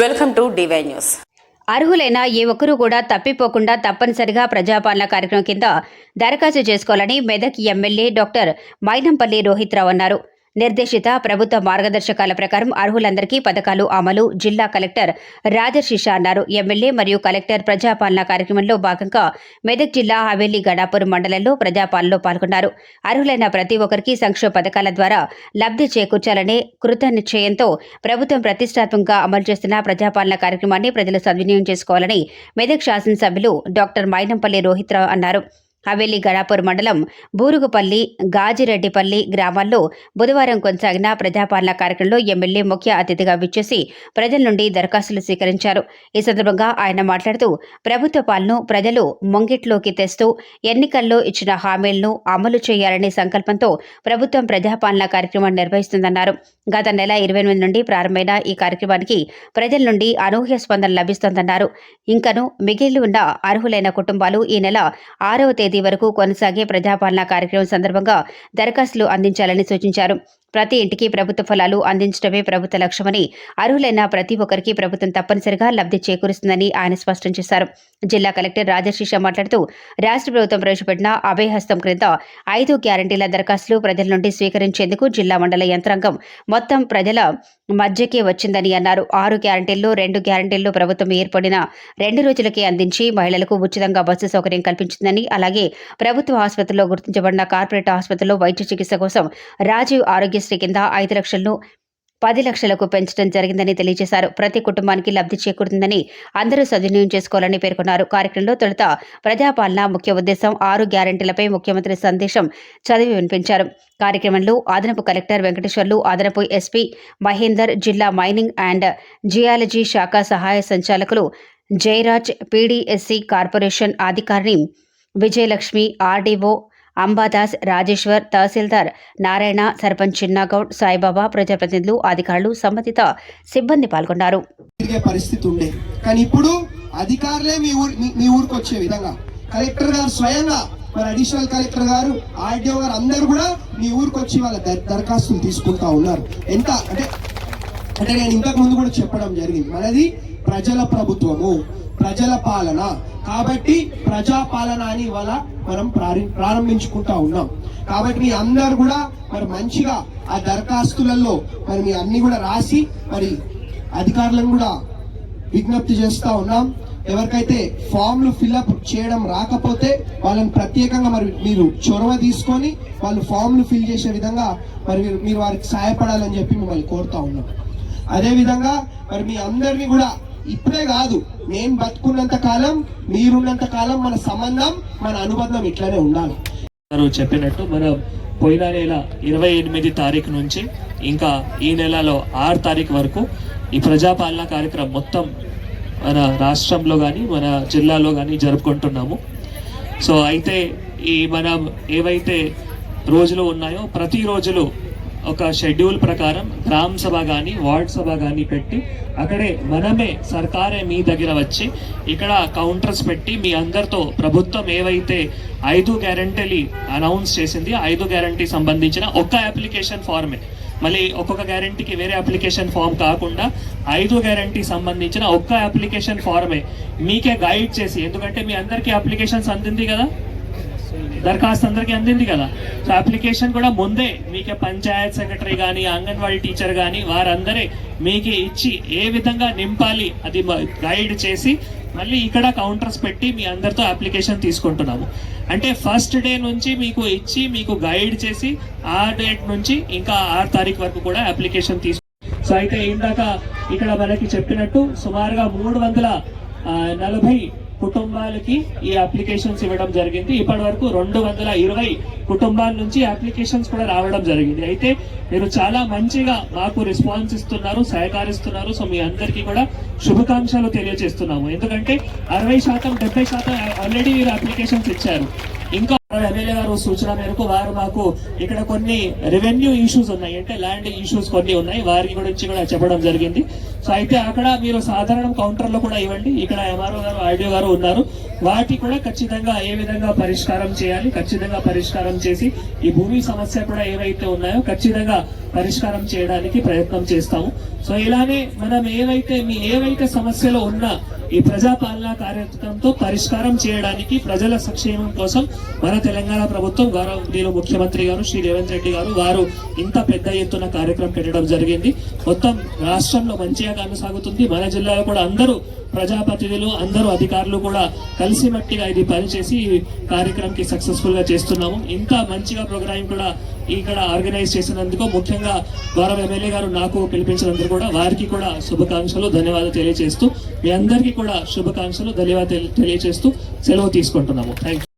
Welcome to DY news. అర్హులైన ఏ ఒక్కరూ కూడా తప్పిపోకుండా తప్పనిసరిగా ప్రజాపాలన కార్యక్రమం కింద దరఖాస్తు చేసుకోవాలని మెదక్ ఎమ్మెల్యే డాక్టర్ మైనంపల్లి రోహిత్రావు అన్నారు. నిర్దేశిత ప్రభుత్వ మార్గదర్శకాల ప్రకారం అర్హులందరికీ పథకాలు అమలు జిల్లా కలెక్టర్ రాజర్షిష అన్నారు. ఎమ్మెల్యే మరియు కలెక్టర్ ప్రజాపాలన కార్యక్రమంలో భాగంగా మెదక్ జిల్లా హవేలీ గడాపూర్ మండలంలో ప్రజాపాలనలో పాల్గొన్నారు. అర్హులైన ప్రతి ఒక్కరికి సంక్షేమ పథకాల ద్వారా లబ్ధి చేకూర్చాలనే కృత నిశ్చయంతో ప్రభుత్వం ప్రతిష్టాత్మకంగా అమలు చేస్తున్న ప్రజాపాలన కార్యక్రమాన్ని ప్రజలు సద్వినియోగం చేసుకోవాలని మెదక్ శాసనసభ్యులు డాక్టర్ మైనంపల్లి రోహిత్రావు అన్నారు. హవేలీ గడాపూర్ మండలం బూరుగుపల్లి గాజిరెడ్డిపల్లి గ్రామాల్లో బుధవారం కొనసాగిన ప్రజాపాలన కార్యక్రమంలో ఎమ్మెల్యే ముఖ్య అతిథిగా విచ్చేసి ప్రజల నుండి దరఖాస్తులు స్వీకరించారు. ఈ సందర్భంగా ఆయన మాట్లాడుతూ ప్రభుత్వ పాలన ప్రజలు ముంగిట్లోకి తెస్తూ ఎన్నికల్లో ఇచ్చిన హామీలను అమలు చేయాలనే సంకల్పంతో ప్రభుత్వం ప్రజాపాలన కార్యక్రమాన్ని నిర్వహిస్తుందన్నారు. గత నెల ఇరవై ఎనిమిది నుండి ప్రారంభమైన ఈ కార్యక్రమానికి ప్రజల నుండి అనూహ్య స్పందన లభిస్తోందన్నారు. ఇంకను మిగిలి ఉన్న అర్హులైన కుటుంబాలు ఈ నెల ఆరవ తేదీ వరకు కొనసాగే ప్రజాపాలన కార్యక్రమం సందర్భంగా దరఖాస్తులు అందించాలని సూచించారు. ప్రతి ఇంటికి ప్రభుత్వ ఫలాలు అందించడమే ప్రభుత్వ లక్ష్యమని అర్హులైన ప్రతి ఒక్కరికి ప్రభుత్వం తప్పనిసరిగా లబ్ధి చేకూరుస్తుందని ఆయన స్పష్టం చేశారు. జిల్లా కలెక్టర్ రాజశీష మాట్లాడుతూ రాష్ట్ర ప్రభుత్వం ప్రవేశపెట్టిన అభయహస్తం క్రింద ఐదు గ్యారంటీల దరఖాస్తులు ప్రజల నుండి స్వీకరించేందుకు జిల్లా మండల యంత్రాంగం మొత్తం ప్రజల మధ్యకే వచ్చిందని అన్నారు. ఆరు గ్యారంటీల్లో రెండు గ్యారంటీల్లో ప్రభుత్వం ఏర్పడిన రెండు రోజులకే అందించి మహిళలకు ఉచితంగా బస్సు సౌకర్యం కల్పించిందని అలాగే ప్రభుత్వ ఆసుపత్రిలో గుర్తించబడిన కార్పొరేట్ ఆసుపత్రిలో వైద్య చికిత్స కోసం రాజీవ్ ఆరోగ్యశ్రీ కింద ఐదు లక్షలను పది లక్షలకు పెంచడం జరిగిందని తెలియజేశారు. ప్రతి కుటుంబానికి లబ్ధి చేకూరుతుందని అందరూ సద్వినియోగం చేసుకోవాలని పేర్కొన్నారు. కార్యక్రమంలో తొలుత ప్రజాపాలన ముఖ్య ఉద్దేశం ఆరు గ్యారంటీలపై ముఖ్యమంత్రి సందేశం చదివి వినిపించారు. కార్యక్రమంలో అదనపు కలెక్టర్ వెంకటేశ్వర్లు అదనపు ఎస్పీ మహేందర్ జిల్లా మైనింగ్ అండ్ జియాలజీ శాఖ సహాయ సంచాలకులు జయరాజ్ పీడీఎస్సీ కార్పొరేషన్ అధికారిని విజయలక్ష్మి ఆర్డీఓ అంబాదాస్ రాజేశ్వర్ తహసీల్దార్ నారాయణ సర్పంచ్ చిన్నగౌడ్ సాయిబాబా ప్రజాప్రతినిధులు అధికారులు సంబంధిత సిబ్బంది పాల్గొన్నారు. పరిస్థితి ఉండే. కానీ ఇప్పుడు అధికారులే మీ ఊరు మీ- ఊరికి వచ్చే విధంగా. కలెక్టర్ గారు స్వయంగా మరి అడిషనల్ కలెక్టర్ గారు ఆర్డీఓ గారు అందరూ కూడా మీ ఊరికి వచ్చి వాళ్ళ దరఖాస్తులు తీసుకుంటా ఉన్నారు. ఎంత అంటే అంటే నేను ఇంతకు ముందు కూడా చెప్పడం జరిగింది. మనది ప్రజల ప్రభుత్వము. ప్రజల పాలన. కాబట్టి ప్రజా పాలన అని ఇవాళ మనం ప్రారం- ప్రారంభించుకుంటా ఉన్నాం. కాబట్టి మీ అందరు కూడా మరి మంచిగా ఆ దరఖాస్తులలో మరి మీ అన్ని కూడా రాసి మరి అధికారులను కూడా విజ్ఞప్తి చేస్తూ ఉన్నాం. ఎవరికైతే ఫామ్లు ఫిల్అప్ చేయడం రాకపోతే వాళ్ళని ప్రత్యేకంగా మరి మీరు చొరవ తీసుకొని వాళ్ళు ఫామ్లు ఫిల్ చేసే విధంగా మరి మీరు- మీరు వారికి సహాయపడాలని చెప్పి మిమ్మల్ని కోరుతా ఉన్నాం. అదేవిధంగా మరి మీ అందరినీ కూడా ఇప్పుడే కాదు. నేను బతుకున్నంత కాలం మీరున్నంత కాలం మన సంబంధం మన అనుబంధం ఇట్లానే ఉండాలి. చెప్పినట్టు మన పోయిన నెల ఇరవై ఎనిమిది తారీఖు నుంచి ఇంకా ఈ నెలలో ఆరు తారీఖు వరకు ఈ ప్రజాపాలన కార్యక్రమం మొత్తం మన రాష్ట్రంలో కానీ మన జిల్లాలో కానీ జరుపుకుంటున్నాము. సో అయితే ఈ మనం ఏవైతే రోజులు ఉన్నాయో ప్రతి రోజులు ఒక షెడ్యూల్ ప్రకారం గ్రామ సభ కానీ వార్డ్ సభ కానీ పెట్టి అక్కడే మనమే సర్కారే మీ దగ్గర వచ్చి ఇక్కడ కౌంటర్స్ పెట్టి మీ అందరితో ప్రభుత్వం ఏవైతే ఐదు గ్యారంటీలు అనౌన్స్ చేసింది ఐదు గ్యారంటీ సంబంధించిన ఒక్క అప్లికేషన్ ఫార్మే. మళ్ళీ ఒక్కొక్క గ్యారంటీకి వేరే అప్లికేషన్ ఫామ్ కాకుండా ఐదు గ్యారంటీ సంబంధించిన ఒక్క అప్లికేషన్ ఫార్మే మీకే గైడ్ చేసి ఎందుకంటే మీ అందరికీ అప్లికేషన్స్ అందింది కదా? దరఖాస్తు అందరికీ అందింది కదా. సో అప్లికేషన్ కూడా ముందే మీకు పంచాయత్ సెక్రటరీ కానీ అంగన్వాడీ టీచర్ కానీ వారందరే మీకు ఇచ్చి ఏ విధంగా నింపాలి అది గైడ్ చేసి మళ్ళీ ఇక్కడ కౌంటర్స్ పెట్టి మీ అందరితో అప్లికేషన్ తీసుకుంటున్నాము. అంటే ఫస్ట్ డే నుంచి మీకు ఇచ్చి మీకు గైడ్ చేసి ఆ డేట్ నుంచి ఇంకా ఆరు తారీఖు వరకు కూడా అప్లికేషన్ తీసుకు సో అయితే ఇందాక ఇక్కడ మనకి చెప్పినట్టు సుమారుగా మూడు వందల నలభై కుటుంబాలకి ఈ అప్లికేషన్స్ ఇవ్వడం జరిగింది. ఇప్పటి వరకు రెండు వందల ఇరవై కుటుంబాల నుంచి అప్లికేషన్స్ కూడా రావడం జరిగింది. అయితే మీరు చాలా మంచిగా మాకు రెస్పాన్స్ ఇస్తున్నారు సహకరిస్తున్నారు. సో మీ అందరికీ కూడా శుభాకాంక్షలు తెలియజేస్తున్నాము. ఎందుకంటే అరవై శాతం డెబ్బై శాతం ఆల్రెడీ మీరు అప్లికేషన్స్ ఇచ్చారు. ఇంకా ఎమ్మెల్యే గారు సూచన మేరకు వారు మాకు ఇక్కడ కొన్ని రెవెన్యూ ఇష్యూస్ ఉన్నాయి. అంటే ల్యాండ్ ఇష్యూస్ కొన్ని ఉన్నాయి. వారి గురించి కూడా చెప్పడం జరిగింది. సో అయితే అక్కడ మీరు సాధారణ కౌంటర్లో కూడా ఇవ్వండి. ఇక్కడ ఎంఆర్ఓ గారు ఆర్డీఓ గారు ఉన్నారు. వాటి కూడా ఖచ్చితంగా ఏ విధంగా పరిష్కారం చేయాలి ఖచ్చితంగా పరిష్కారం చేసి ఈ భూమి సమస్య కూడా ఏవైతే ఉన్నాయో ఖచ్చితంగా పరిష్కారం చేయడానికి ప్రయత్నం చేస్తాము. సో ఇలానే మనం ఏవైతే మీ ఏవైతే సమస్యలు ఉన్నా ఈ ప్రజాపాలన కార్యక్రమంతో పరిష్కారం చేయడానికి ప్రజల సంక్షేమం కోసం మన తెలంగాణ ప్రభుత్వం గౌరవ ముఖ్యమంత్రి గారు శ్రీ రేవంత్ రెడ్డి గారు వారు ఇంత పెద్ద ఎత్తున కార్యక్రమం పెట్టడం జరిగింది. మొత్తం రాష్ట్రంలో మంచిగా కొనసాగుతుంది. మన జిల్లాలో కూడా అందరూ ప్రజాప్రతినిధులు అందరూ అధికారులు కూడా కలిసిమట్టిగా ఇది పనిచేసి ఈ కార్యక్రమంకి సక్సెస్ఫుల్గా చేస్తున్నాము. ఇంత మంచిగా ప్రోగ్రామ్ కూడా ఇక్కడ ఆర్గనైజ్ చేసినందుకు ముఖ్యంగా గౌరవ ఎమ్మెల్యే గారు నాకు పిలిపించినందుకు కూడా వారికి కూడా శుభాకాంక్షలు ధన్యవాదాలు తెలియజేస్తూ మీ అందరికీ కూడా శుభాకాంక్షలు ధన్యవాదాలు తెలియజేస్తూ సెలవు తీసుకుంటున్నాము. థ్యాంక్